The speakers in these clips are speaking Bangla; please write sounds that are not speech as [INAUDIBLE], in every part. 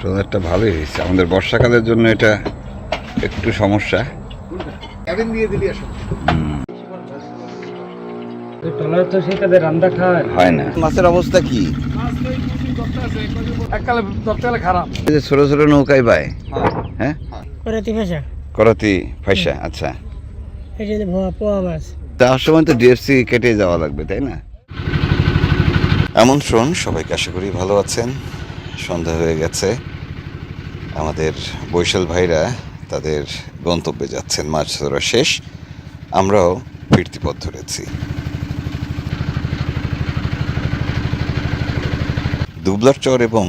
ট্রলারটা ভালোই হয়েছে। আমাদের বর্ষাকালের জন্য এটা একটু সমস্যা। হয় না। মাছের অবস্থা কি? এককালে ধরতে গেলে খারাপ। এই যে ছোট ছোট নৌকায় পায় হ্যাঁ। করাতি আচ্ছা। এটা যে ভোয়া পোয়া মাছ। যাওয়ার সময় তো ডিএফসি কেটে যাওয়া লাগবে তাই না? আমন্ত্রণ সবাইকে আশা করি ভালো আছেন। সন্ধ্যা হয়ে গেছে। আমাদের বৈশাল ভাইরা তাদের গন্তব্যে যাচ্ছেন, মাছ ধরা শেষ। আমরাও ফিরতি পথ ধরেছি। দুবলার চর এবং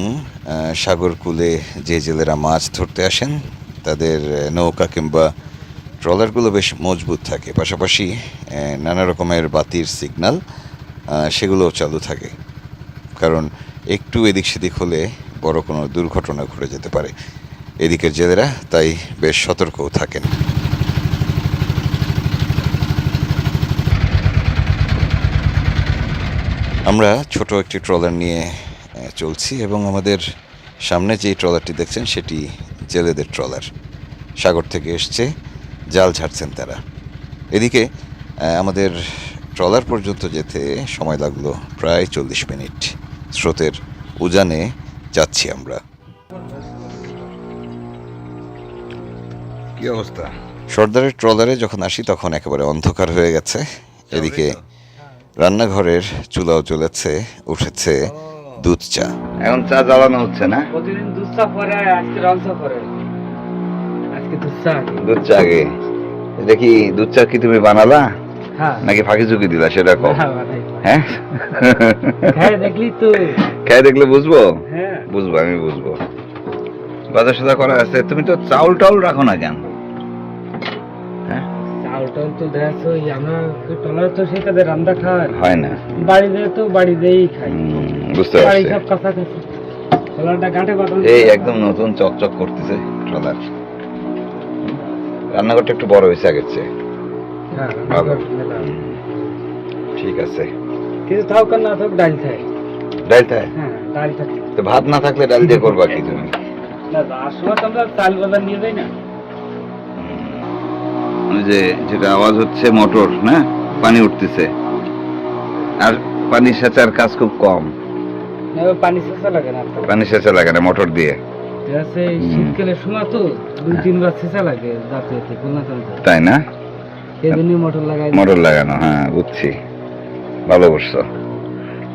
সাগরকূলে যে জেলেরা মাছ ধরতে আসেন, তাদের নৌকা কিংবা ট্রলারগুলো বেশ মজবুত থাকে। পাশাপাশি নানা রকমের বাতির সিগন্যাল সেগুলোও চালু থাকে। কারণ একটু এদিক সেদিক হলে বড় কোনো দুর্ঘটনা ঘটে যেতে পারে। এদিকের জেলেরা তাই বেশ সতর্কও থাকেন। আমরা ছোট একটি ট্রলার নিয়ে চলছি এবং আমাদের সামনে যে ট্রলারটি দেখছেন সেটি জেলেদের ট্রলার। সাগর থেকে এসছে জাল ঝাড়ছেন তারা। এদিকে আমাদের ট্রলার পর্যন্ত যেতে সময় লাগল প্রায় চল্লিশ মিনিট। স্রোতের উজানে যাচ্ছি আমরা। কি অবস্থা? সর্দারের ট্রলারে যখন আসি তখন একেবারে অন্ধকার হয়ে গেছে। এদিকে রান্নাঘরের চুলাও চলেছে উঠেছে দুধ চা। এখন চা জ্বালানো হচ্ছে না? প্রতিদিন দুধ চা পরে আজকে রং চা পরে আজকে দুধ চা আগে। দুধ চা আগে। কি দুধ চা কি তুমি বানালা? হ্যাঁ। নাকি ফাঁকি ঝুঁকি দিলা সেটা কম হ্যাঁ। হ্যাঁ? হ্যাঁ দেখলি তো খেয়ে দেখলে বুঝব? হ্যাঁ। বুঝব আমি বুঝব। বাজার সাদা করা আছে তুমি তো চাউল টাউল রাখো না কেন? তো দেখো এই আমরা টলার তো রান্না খায় হয় না। বাড়িতে তো বাড়িতেই খাই। বুঝতে পারছি। সব কাছাকাছি। এই একদম নতুন চকচক করতেছে ট্রলার। রান্নাঘরটা একটু বড় হয়েছে আগের চেয়ে। হ্যাঁ ভালো। ঠিক আছে। কিন্তু থাক না থাক ডাল খাই। ডাল থাকে হ্যাঁ ডাল থাকে তো ভাত না থাকলে ডাল দিয়ে করবা কি তুমি? না আমরা চাল বাজার নিয়ে যাই না। ওই যে যেটা আওয়াজ হচ্ছে মোটর না? পানি উঠতেছে। আর পানি সেচার কাজ খুব কম। পানি সেচা লাগে না পানি সেচা লাগে না মোটর দিয়ে। শীতকালের সময় তো দুই তিনবার সেচা লাগে যাতে তাই না? এই মোটর লাগাই মোটর লাগানো হ্যাঁ বুঝছি। ভালো করছ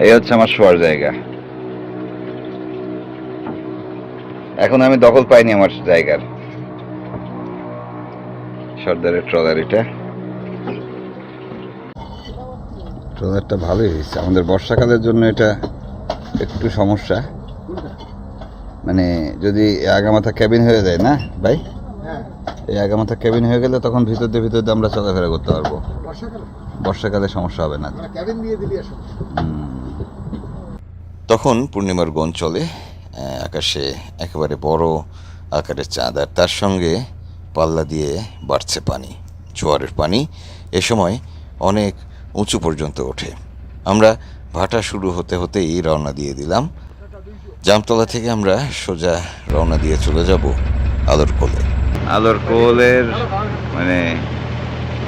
এই হচ্ছে আমার শোয়ার জায়গা। এখন আমি দখল পাইনি আমার জায়গার। সর্দারের ট্রলার এটা। ট্রলারটা ভালোই হয়েছে। আমাদের বর্ষাকালের জন্য এটা একটু সমস্যা। মানে যদি আগামাথা ক্যাবিন হয়ে যায় না ভাই? হ্যাঁ এই আগামাথা ক্যাবিন হয়ে গেলে তখন ভিতর দিয়ে ভিতর দিয়ে আমরা চলাফেরা করতে পারব। বর্ষাকালে বর্ষাকালে সমস্যা হবে না। তখন পূর্ণিমার গন চলে আকাশে একেবারে বড় আকারের চাঁদ। আর তার সঙ্গে পাল্লা দিয়ে বাড়ছে পানি, জোয়ারের পানি এ সময় অনেক উঁচু পর্যন্ত ওঠে। আমরা ভাটা শুরু হতে হতেই রওনা দিয়ে দিলাম। জামতলা থেকে আমরা সোজা রওনা দিয়ে চলে যাব আলোর কোলে আলোর কোলের মানে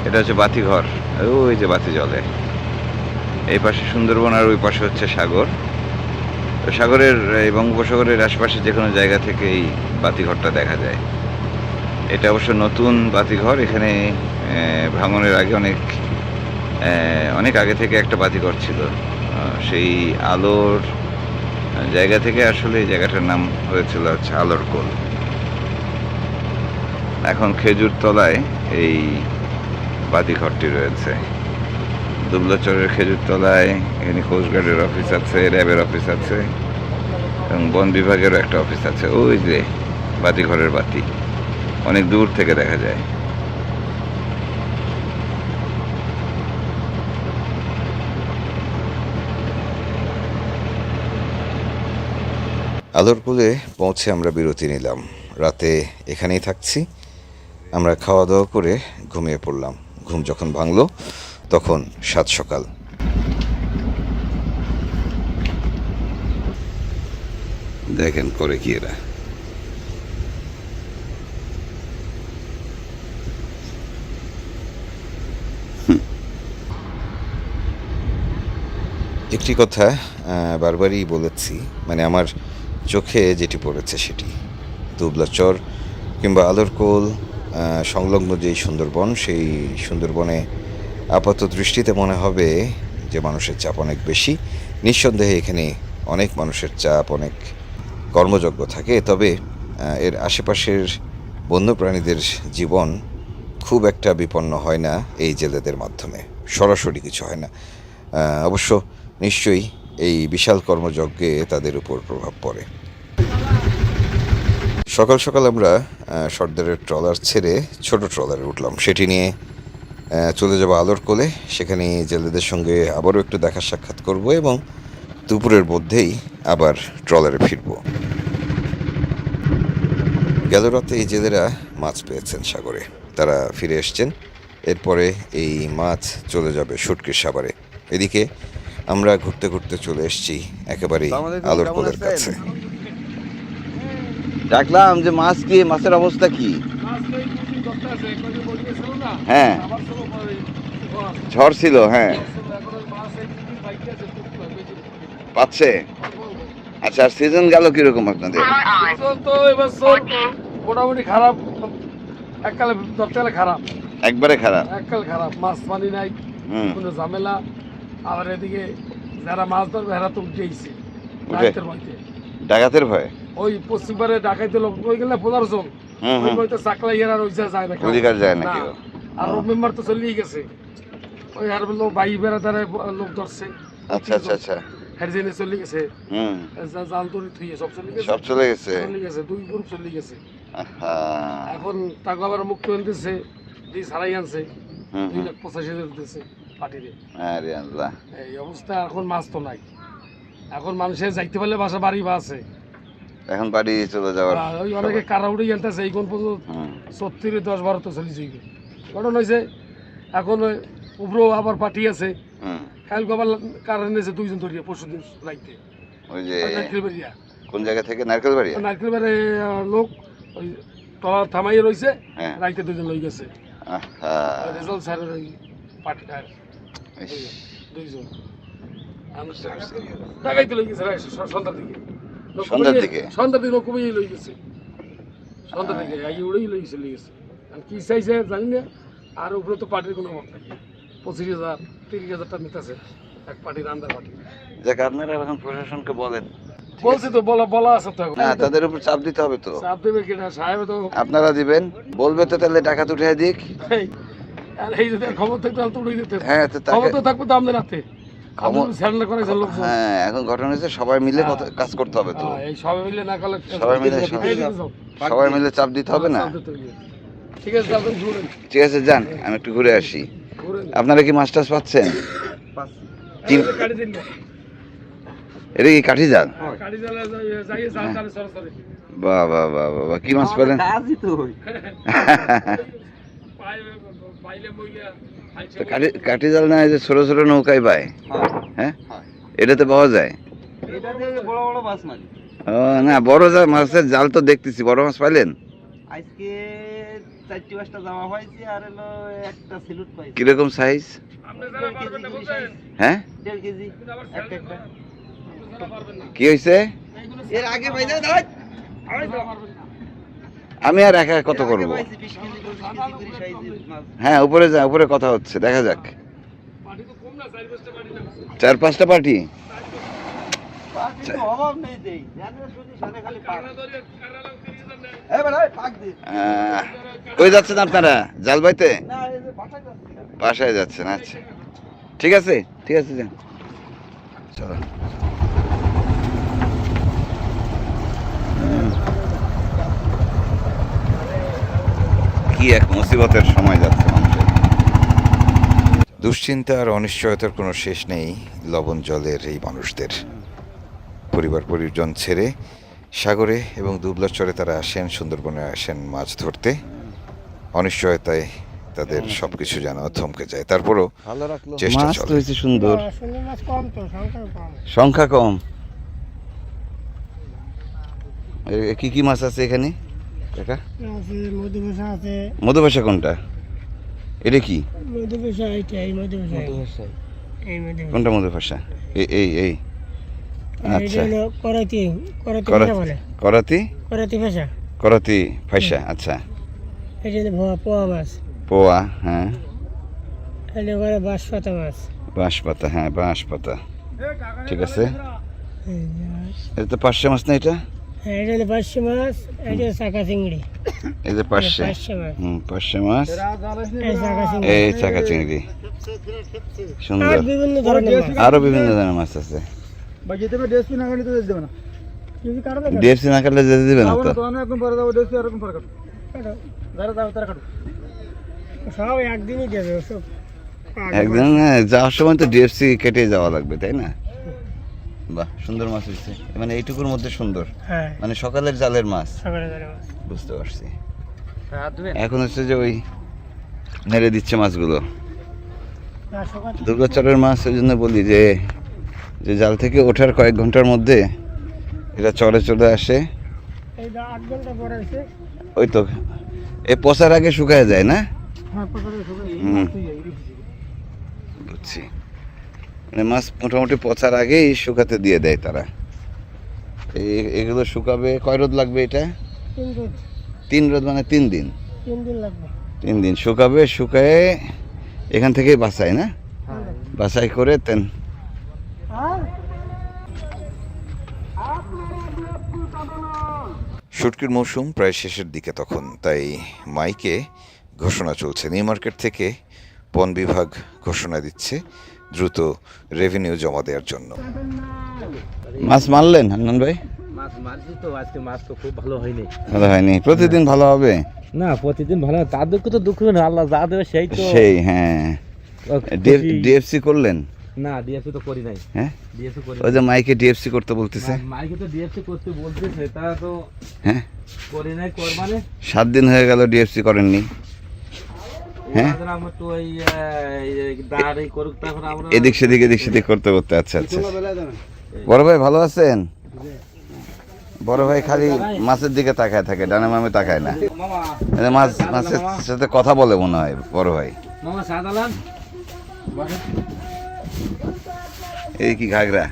এটা হচ্ছে বাতিঘর, ওই যে বাতি জ্বলে এই পাশে সুন্দরবন আর ওই পাশে হচ্ছে সাগর। সাগরের, এই বঙ্গোপসাগরের আশপাশে যে কোনো জায়গা থেকে এই বাতিঘরটা দেখা যায়। এটা অবশ্য নতুন বাতিঘর। এখানে ভাঙনের আগে অনেক অনেক আগে থেকে একটা বাতিঘর ছিল। সেই আলোর জায়গা থেকে আসলে এই জায়গাটার নাম হয়েছিল হচ্ছে আলোর কোল। এখন খেজুর তলায় এই বাতিঘরটি রয়েছে। দুবলাচরের খেজুর তলায়, এখানে কোস্টগার্ডের অফিস আছে র্যাবের অফিস আছে এবং বন বিভাগেরও একটা অফিস আছে। ওই যে বাতিঘরের বাতি। অনেক দূর থেকে দেখা যায়। আদরকুলে পৌঁছে আমরা বিরতি নিলাম। রাতে এখানেই থাকছি। আমরা খাওয়া দাওয়া করে ঘুমিয়ে পড়লাম। ঘুম যখন ভাঙলো তখন সাত সকাল। দেখেন করে কি এরা। একটি কথা বারবারই বলেছি মানে আমার চোখে যেটি পড়েছে সেটি। দুবলাচর কিংবা আলোরকোল আহ, সংলগ্ন যেই সুন্দরবন সেই সুন্দরবনে আপাত দৃষ্টিতে মনে হবে যে মানুষের চাপ অনেক বেশি। নিঃসন্দেহে এখানে অনেক মানুষের চাপ অনেক কর্মযজ্ঞ থাকে। তবে এর আশেপাশের বন্যপ্রাণীদের জীবন খুব একটা বিপন্ন হয় না এই জেলেদের মাধ্যমে। সরাসরি কিছু হয় না। অবশ্য নিশ্চয়ই এই বিশাল কর্মযজ্ঞে তাদের উপর প্রভাব পড়ে। সকাল সকাল আমরা সর্দারের ট্রলার ছেড়ে ছোট ট্রলারে উঠলাম। সেটি নিয়ে চলে যাব আলোর কোলে। সেখানে জেলেদের সঙ্গে আবারও একটু দেখা সাক্ষাৎ করব এবং দুপুরের মধ্যেই আবার ট্রলারে ফিরব। গেল রাতে এই জেলেরা মাছ পেয়েছেন সাগরে। তারা ফিরে এসছেন। এরপরে এই মাছ চলে যাবে শুটকির সাবারে এদিকে আমরা ঘুরতে ঘুরতে চলে এসেছি একেবারেই আলোর কোলের কাছে। ডাকলাম যে মাছ কি মাছের অবস্থা কি? হ্যাঁ। ঝড় ছিল হ্যাঁ। পাচ্ছে? আচ্ছা আর সিজন গেল কীরকম আপনাদের? সিজন তো এবার মোটামুটি খারাপ এককালে দরকালে খারাপ। একবারে খারাপ। এককাল খারাপ মাছ পানি নাই হুম। কোনো ঝামেলা। আবার এদিকে যারা মাছ ধরবে এরা তো উঠেইছে উঠে? ডাকাতের ভয়তে। ডাকাতের ভয়? ওই পশ্চিমবারে ডাকাইতে লোক গেলে পনেরো জন। হুম ওই বইতে চাকলা ইয়ার আর ওইসা যায় না অধিকার যায় না। কেউ। আর তো চলেই গেছে। ওই আর লোক ভাই বেড়াদারে লোক ধরছে। আচ্ছা আচ্ছা আচ্ছা। হেরজেনে চলে গেছে। হুম। জাল তরি থুইয়ে সব চলে গেছে। সব চলে গেছে? চলে গেছে দুই গ্রুপ চলে গেছে। এখন তাকে আবার মুক্ত আনতেছে দিয়ে ছাড়াই আনছে। দুই লাখ পঁচাশি হাজার দিতেছে আরে আল্লাহ। এই অবস্থা এখন মাছ তো নাই। এখন মানুষের যাইতে পারলে বাসা বাড়ি বা আছে। এখন বাড়ি চলে যাওয়ার ওই অনেকে কারা উড়ে আনতেছে এই কোন পর্যন্ত সত্তরে দশ বারো তো ঘটনা হয়েছে এখন উপরেও আবার আছে কালকে আবার দুইজন ধরিয়া পরশু দিন রাইতে। ওই যে নারকেল কোন জায়গা থেকে? লোক ওই থামাইয়ে রয়েছে হ্যাঁ। রাইতে দুজন লই গেছে। রেজাল্ট স্যারের ওই টাকাইতে লই গেছে সন্ধ্যার দিকে। সন্ধ্যার দিকে? সন্ধ্যার দিকে লোক লই গেছে। সন্ধ্যার দিকে আই উড়েই লই গেছে লই গেছে। আর কি চাইছে জানি না। আর উপরে তো পার্টির কোনো নাই। পঁচিশ হাজার তিরিশ হাজার টাকা নিতেছে। এক পার্টির আন্দার পার্টি। যাক আপনারা এখন প্রশাসনকে বলেন। বলছি তো বলা বলা আছে তো না তাদের উপর চাপ দিতে হবে তো। চাপ দেবে কিনা সাহেব তো আপনারা দিবেন। বলবে তো তাহলে টাকা তো উঠে দিক। আর এই যদি খবর থাকতো তাহলে তো উড়েই দিতে হ্যাঁ তো তাকে খবর তো থাকবে তো আমাদের হাতে। খবর- স্যান্ডা করেছে লোক হ্যাঁ এখন ঘটনা হয়েছে সবাই মিলে কথা- কাজ করতে হবে তো। এই সবাই মিলে না করলে সবাই মিলে এই সবাই- দিকে যাও। সবাই মিলে চাপ দিতে হবে না। ঠিক আছে আপনি ঘুরেন। ঠিক আছে যান আমি একটু ঘুরে আসি। ঘুরেন। আপনারা কি মাছ টাছ পাচ্ছেন? কি এই যে গাড়ি দিন না। এটা কি কাঠি গাড়ি চালা যাই- সরাসরি। বাহ বাহ বাহ বাহ, বাহ। কি মাছ পেলেন? তো [LAUGHS] কাঠি কাঠি জাল না যে ছোট ছোট নৌকায় পায়। হ্যাঁ এটাতে পাওয়া যায়? বড় বড় মাছ মারি। ও না বড় মাছের জাল তো দেখতেছি। বড় মাছ পাইলেন? আজকে চারটি পাঁচটা জামা পাইছি আর হলো একটা সিলুট পাইছি। কীরকম সাইজ? হ্যাঁ? দেড় কেজি। কি হয়েছে এর আগে পাইছে দাঁড়াই। আমি আর একা কত করব? মাছ। হ্যাঁ উপরে যা উপরে কথা হচ্ছে দেখা যাক। পার্টি? তো কম না, চার পাঁচটা পার্টি কই যাচ্ছেন আপনারা? জাল বাইতে না এই যে বাসায় যাচ্ছি। বাসায় যাচ্ছেন আচ্ছা। ঠিক আছে ঠিক আছে যান। চলো। কি এক মুসিবতের সময় যাচ্ছে মানুষের। দুশ্চিন্তা আর অনিশ্চয়তার কোনো শেষ নেই লবণ জলের এই মানুষদের। পরিবার পরিজন ছেড়ে সাগরে এবং দুবলাচরে তারা আসেন সুন্দরবনে আসেন মাছ ধরতে। অনিশ্চয়তায় তাদের সবকিছু যেন থমকে যায়। তারপরও চেষ্টা চলে। হয়েছে সুন্দর। সংখ্যা কম। কি কি মাছ আছে এখানে? কাকা মধুবেশা কোনটা? এটা কি? কোনটা মধু ভাষা এই এই। এই আচ্ছা। করাতি করাতি করা- ভাষা করাতি? করাতি ভাষা। আচ্ছা। পোয়া মাছ। পোয়া হ্যাঁ। এটা বলে বাঁশ মাছ। বাঁশ হ্যাঁ বাঁশ পাতা ঠিক আছে। এটা তো পার্শে মাছ না এটা? এটা হলো পার্শে মাছ এটা চাকা চিংড়ি। এই যে পার্শে হুম পার্শে মাছ। এই চাকা চিংড়ি। সুন্দর। বিভিন্ন ধরনের মাছ। আরও বিভিন্ন ধরনের মাছ আছে। যদি ডিএফসি না কাটলে যেতে দিবে না। তো? সব একদিনই ওসব একদিন হ্যাঁ, যাওয়ার সময় তো ডিএফসি কেটে যাওয়া লাগবে তাই না? বাহ সুন্দর মাছ হচ্ছে মানে এইটুকুর মধ্যে সুন্দর। হ্যাঁ। মানে সকালের জালের মাছ। বুঝতে পারছি। হাত এখন হচ্ছে যে ওই নেড়ে দিচ্ছে মাছগুলো। দুর্গাচরের মাছ ওই জন্য বলি যে যে জাল থেকে ওঠার কয়েক ঘণ্টার মধ্যে এটা চরে চলে আসে। আট ঘণ্টা পরে ওই তো এ পচার আগে শুকায় যায় না? হ্যাঁ হুম। বুঝছি। মানে মাছ মোটামুটি পচার আগেই শুকাতে দিয়ে দেয় তারা। এই এগুলো শুকাবে কয় রোদ লাগবে এটা? তিন তিন রোদ মানে তিন দিন? তিন দিন লাগবে। তিন দিন শুকাবে শুকায়ে এখান থেকেই বাছাই না? বাছাই করে তেন শুটকির মৌসুম প্রায় শেষের দিকে তখন তাই মাইকে ঘোষণা চলছে। নিউ মার্কেট থেকে বন বিভাগ ঘোষণা দিচ্ছে। দ্রুত রেভিনিউ জমা দেওয়ার জন্য। মাছ মারলেন হান্নান ভাই? মাছ মারছি তো আজকে মাছ তো খুব ভালো হয়নি। ভালো হয়নি। প্রতিদিন ভালো হবে? না প্রতিদিন ভালো। তার দুঃখ তো দুঃখ না আল্লাহ যা দেবে সেই তো। সেই হ্যাঁ। ডিএফসি করলেন? না ডিএফসি তো করি নাই। হ্যাঁ? ডিএফসি করি ওই যে মাইকে ডিএফসি করতে বলতেছে। মাইকে তো ডিএফসি করতে বলতেছে তা তো হ্যাঁ? করি নাই কর মানে। সাত দিন হয়ে গেল ডিএফসি করেননি। হ্যাঁ? এদিক সেদিক এদিক সেদিক করতে করতে আচ্ছা আচ্ছা। বড় ভাই ভালো আছেন? বড় ভাই খালি মাছের দিকে তাকায় থাকে ডানে মামে তাকায় না। মামা। মাছ মাছের সাথে কথা বলে মনে হয় বড় ভাই। মামা সাদালান এই কি ঘাগরা?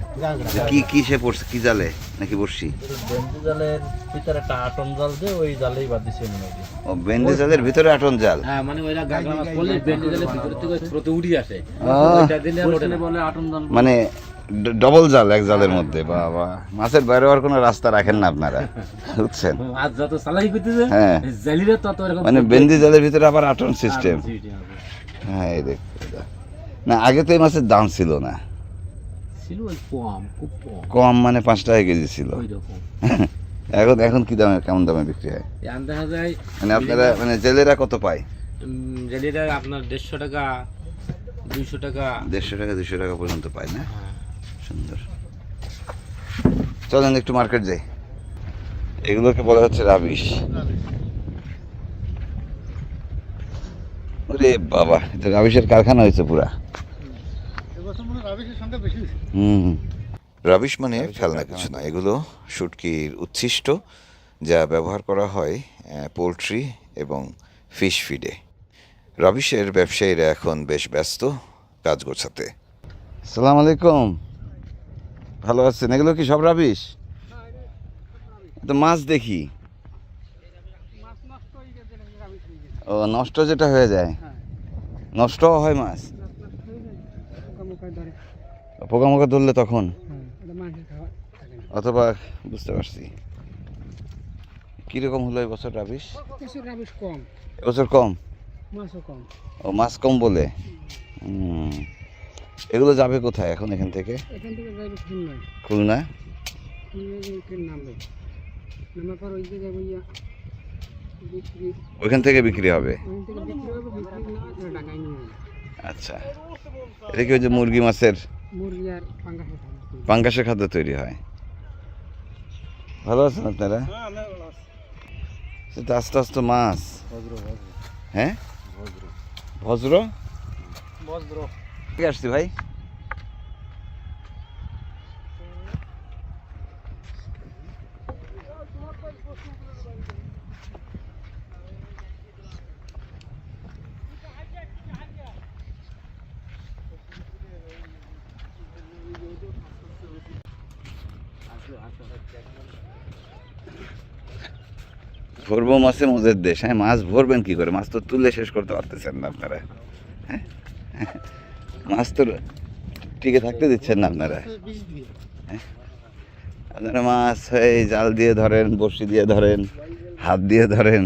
কি কি সে পড়ছে কি জালে নাকি বর্ষি বেঞ্চি জালের ভিতরে একটা আটন জাল দিয়ে ওই জালেই বাদ দিছে মনে হয়। ও বেন্ডি জালের ভিতরে আটন জাল? হ্যাঁ মানে ওইটা গাগলা মাছ পড়লে জালের ভিতর থেকে স্রোতে উড়ি আসে। ওইটা দিলে আর ওঠে না। বলে আটন জাল। মানে ডবল জাল এক জালের মধ্যে বাবা। মাছের বাইরে হওয়ার কোনো রাস্তা রাখেন না আপনারা বুঝছেন? যত করতেছে হ্যাঁ। জালিরে তত এরকম মানে বেন্দি জালের ভিতরে আবার আটন সিস্টেম সিস্টেম হ্যাঁ এই দেখ। না আগে তো এই মাছের দাম ছিল না। ছিল? ওই কম খুব কম। কম মানে পাঁচ টাকা কেজি ছিল। ওই রকম। [LAUGHS] এখন এখন কি দামে কেমন দামে বিক্রি হয়? আন দেখা যায় মানে আপনারা মানে জেলেরা কত পায়? জালিটা আপনার দেড়শো টাকা দুইশো টাকা। দেড়শো টাকা দুশো টাকা পর্যন্ত পায় না? হ্যাঁ। সুন্দর। চলেন একটু মার্কেট যাই। এগুলোকে বলা হচ্ছে রাবিশ। ওরে বাবা এটা রাবিশের কারখানা হয়েছে পুরা। রাবিশ মানে ফেলনা কিছু না এগুলো শুটকির উচ্ছিষ্ট যা ব্যবহার করা হয় পোলট্রি এবং ফিশ ফিডে। রাবিশের ব্যবসায়ীরা এখন বেশ ব্যস্ত কাজ গোছাতে। সালাম আলাইকুম। ভালো আছেন? এগুলো কি সব রাবিশ? তো মাছ দেখি। ও নষ্ট যেটা হয়ে যায়। নষ্ট হয় মাছ? পোকামোকা ধরলে তখন? অথবা বুঝতে পারছি। কীরকম হলো এই বছর রাবিশ? কম। এবছর কম? কম। ও মাছ কম বলে? এগুলো যাবে কোথায় এখন এখান থেকে? খুলনা? ওইখান থেকে বিক্রি হবে? আচ্ছা। এটা কি ওই যে মুরগি মাছের পাঙ্গাসের খাদ্য তৈরি হয়। ভালো আছেন আপনারা? সেটা আস্তে আস্তে মাছ। হ্যাঁ? ভজ্র ভজ্র ঠিক আসছি ভাই। মাছে মজের দেশ হ্যাঁ? মাছ ভরবেন কি করে? মাছ তো তুলে শেষ করতে পারতেছেন না আপনারা হ্যাঁ? মাছ তো টিকে থাকতে দিচ্ছেন না আপনারা। হ্যাঁ? আপনারা মাছ এই জাল দিয়ে ধরেন বড়শি দিয়ে ধরেন হাত দিয়ে ধরেন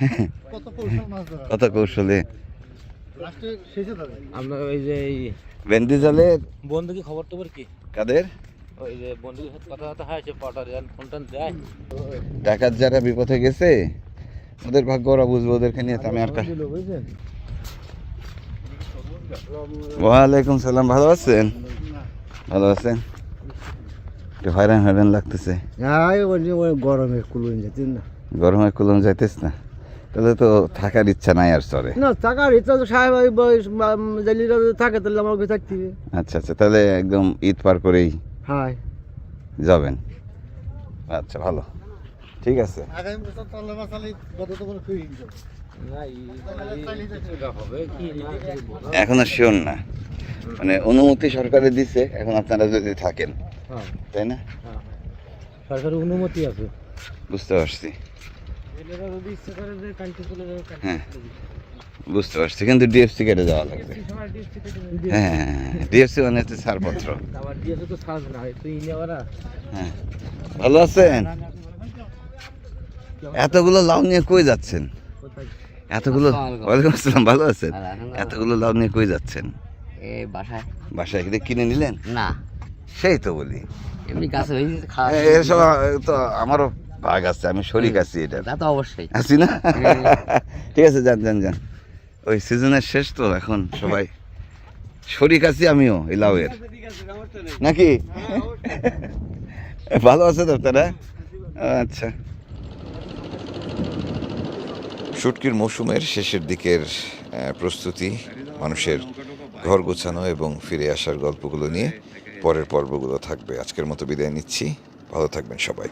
হ্যাঁ? কত কৌশলে আমরা ওই যে এই বেন্দি জালে বন্ধু কি খবর টবর কি? কাদের? ওই যে সাথে কথা কথা হয়েছে পটার ফোন টোন দেয়? ডাকাত যারা বিপথে গেছে ওদের ভাগ্য ওরা বুঝব ওদেরকে নিয়ে আমি আর ওয়ালাইকুম সালাম ভালো আছেন? ভালো আছেন? হয়রান হয়রান লাগতেছে। গরমে কুলুন যেতেন না। গরমে কুলম যাইতেছ না? তাহলে তো থাকার ইচ্ছা নাই আর সরে না টাকার ইচ্ছা তো সাহেব জালিরা থাকে তাহলে আমার ওকে থাকতে আচ্ছা আচ্ছা তাহলে একদম ঈদ পার করেই হ্যাঁ। যাবেন। আচ্ছা ভালো। ঠিক আছে। এই হবে কি না এখনও শিওর না। মানে অনুমতি সরকারে দিছে এখন আপনারা যদি থাকেন হ্যাঁ। তাই না? সরকারের অনুমতি আছে। বুঝতে পারছি। হ্যাঁ। বুঝতে পারছি কিন্তু ডিএফসি কেটে যাওয়া লাগবে। হ্যাঁ ডিএফসি মানে হচ্ছে ছাড়পত্র। হ্যাঁ ভালো আছেন? এতগুলো লাউ নিয়ে কই যাচ্ছেন? এতগুলো ওয়ালাইকুম আসসালাম ভালো আছেন? এতগুলো লাউ নিয়ে কই যাচ্ছেন? বাসায়। বাসায় কিনে কিনে নিলেন? না। সেই তো বলি। এমনি গাছে এসব তো আমারও ভাগ আছে আমি শরিক আছি এটা। তা তো অবশ্যই। আছি না? ঠিক আছে যান যান যান। ওই সিজনের শেষ তো এখন সবাই। শরিক আছি আমিও এই লাউয়ের। নাকি? ভালো আছে তো তারা আচ্ছা। শুটকির মৌসুমের শেষের দিকের প্রস্তুতি, মানুষের ঘর গোছানো এবং ফিরে আসার গল্পগুলো নিয়ে পরের পর্বগুলো থাকবে। আজকের মতো বিদায় নিচ্ছি। ভালো থাকবেন সবাই।